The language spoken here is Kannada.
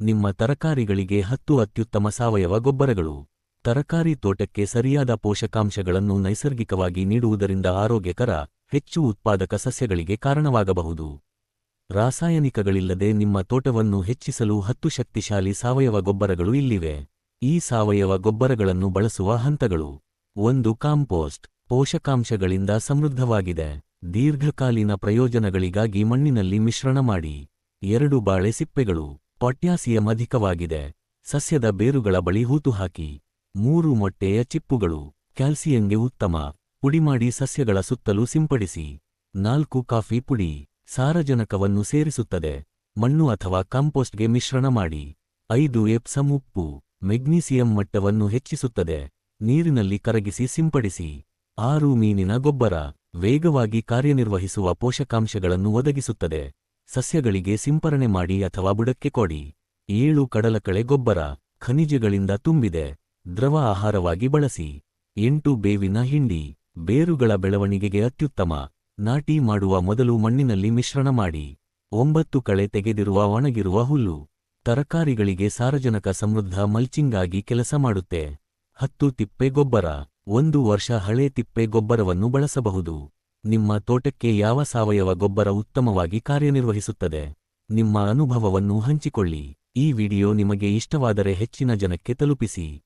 ನಿಮ್ಮ ತರಕಾರಿಗಳಿಗೆ ಹತ್ತು ಅತ್ಯುತ್ತಮ ಸಾವಯವ ಗೊಬ್ಬರಗಳು. ತರಕಾರಿ ತೋಟಕ್ಕೆ ಸರಿಯಾದ ಪೋಷಕಾಂಶಗಳನ್ನು ನೈಸರ್ಗಿಕವಾಗಿ ನೀಡುವುದರಿಂದ ಆರೋಗ್ಯಕರ, ಹೆಚ್ಚು ಉತ್ಪಾದಕ ಸಸ್ಯಗಳಿಗೆ ಕಾರಣವಾಗಬಹುದು. ರಾಸಾಯನಿಕಗಳಿಲ್ಲದೆ ನಿಮ್ಮ ತೋಟವನ್ನು ಹೆಚ್ಚಿಸಲು ಹತ್ತು ಶಕ್ತಿಶಾಲಿ ಸಾವಯವ ಗೊಬ್ಬರಗಳು ಇಲ್ಲಿವೆ. ಈ ಸಾವಯವ ಗೊಬ್ಬರಗಳನ್ನು ಬಳಸುವ ಹಂತಗಳು. ಒಂದು, ಕಾಂಪೋಸ್ಟ್ ಪೋಷಕಾಂಶಗಳಿಂದ ಸಮೃದ್ಧವಾಗಿದೆ. ದೀರ್ಘಕಾಲೀನ ಪ್ರಯೋಜನಗಳಿಗಾಗಿ ಮಣ್ಣಿನಲ್ಲಿ ಮಿಶ್ರಣ ಮಾಡಿ. ಎರಡು, ಬಾಳೆ ಸಿಪ್ಪೆಗಳು ಪೊಟ್ಯಾಸಿಯಂ ಅಧಿಕವಾಗಿದೆ ಸಸ್ಯದ ಬೇರುಗಳ ಬಳಿ ಹೂತುಹಾಕಿ. ಮೂರು ಮೊಟ್ಟೆಯ ಚಿಪ್ಪುಗಳು. ಕ್ಯಾಲ್ಸಿಯಂಗೆ ಉತ್ತಮ. ಪುಡಿಮಾಡಿ ಸಸ್ಯಗಳ ಸುತ್ತಲೂ ಸಿಂಪಡಿಸಿ. ನಾಲ್ಕು ಕಾಫಿ ಪುಡಿ. ಸಾರಜನಕವನ್ನು ಸೇರಿಸುತ್ತದೆ. ಮಣ್ಣು ಅಥವಾ ಕಾಂಪೋಸ್ಟ್ಗೆ ಮಿಶ್ರಣ ಮಾಡಿ. ಐದು ಎಪ್ಸಮ್ ಉಪ್ಪು. ಮೆಗ್ನೀಸಿಯಂ ಮಟ್ಟವನ್ನು ಹೆಚ್ಚಿಸುತ್ತದೆ. ನೀರಿನಲ್ಲಿ ಕರಗಿಸಿ ಸಿಂಪಡಿಸಿ. ಆರು ಮೀನಿನ ಗೊಬ್ಬರ. ವೇಗವಾಗಿ ಕಾರ್ಯನಿರ್ವಹಿಸುವ ಪೋಷಕಾಂಶಗಳನ್ನು ಒದಗಿಸುತ್ತದೆ. ಸಸ್ಯಗಳಿಗೆ ಸಿಂಪರಣೆ ಮಾಡಿ ಅಥವಾ ಬುಡಕ್ಕೆ ಕೊಡಿ. ಏಳು ಕಡಲಕಳೆ ಗೊಬ್ಬರ, ಖನಿಜಗಳಿಂದ ತುಂಬಿದೆ. ದ್ರವ ಆಹಾರವಾಗಿ ಬಳಸಿ. ಎಂಟು ಬೇವಿನ ಹಿಂಡಿ, ಬೇರುಗಳ ಬೆಳವಣಿಗೆಗೆ ಅತ್ಯುತ್ತಮ. ನಾಟಿ ಮಾಡುವ ಮೊದಲು ಮಣ್ಣಿನಲ್ಲಿ ಮಿಶ್ರಣ ಮಾಡಿ. ಒಂಬತ್ತು ಕಳೆ ತೆಗೆದಿರುವ ಒಣಗಿರುವ ಹುಲ್ಲು. ತರಕಾರಿಗಳಿಗೆ ಸಾರಜನಕ ಸಮೃದ್ಧ ಮಲ್ಚಿಂಗ್ ಆಗಿ ಕೆಲಸ ಮಾಡುತ್ತೆ. ಹತ್ತು ತಿಪ್ಪೆ ಗೊಬ್ಬರ, ಒಂದು ವರ್ಷ ಹಳೆ ತಿಪ್ಪೆ ಗೊಬ್ಬರವನ್ನು ಬಳಸಬಹುದು. ನಿಮ್ಮ ತೋಟಕ್ಕೆ ಯಾವ ಸಾವಯವ ಗೊಬ್ಬರ ಉತ್ತಮವಾಗಿ ಕಾರ್ಯನಿರ್ವಹಿಸುತ್ತದೆ? ನಿಮ್ಮ ಅನುಭವವನ್ನು ಹಂಚಿಕೊಳ್ಳಿ. ಈ ವಿಡಿಯೋ ನಿಮಗೆ ಇಷ್ಟವಾದರೆ ಹೆಚ್ಚಿನ ಜನಕ್ಕೆ ತಲುಪಿಸಿ.